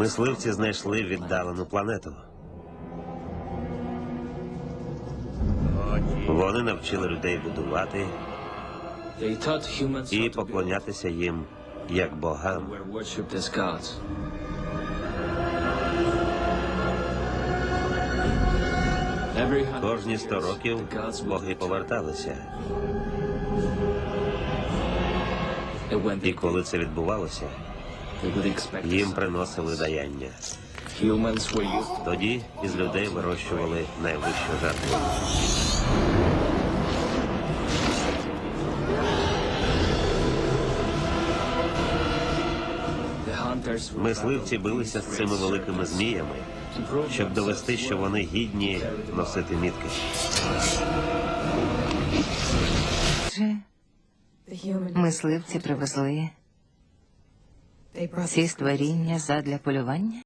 Мисливці знайшли віддалену планету. Вони навчили людей будувати і поклонятися їм як богам. Кожні сто років боги поверталися. І коли це відбувалося, їм приносили даяння. Тоді із людей вирощували найвищу жертву. Мисливці билися з цими великими зміями, щоб довести, що вони гідні носити мітки. Мисливці привезли ці створіння задля полювання?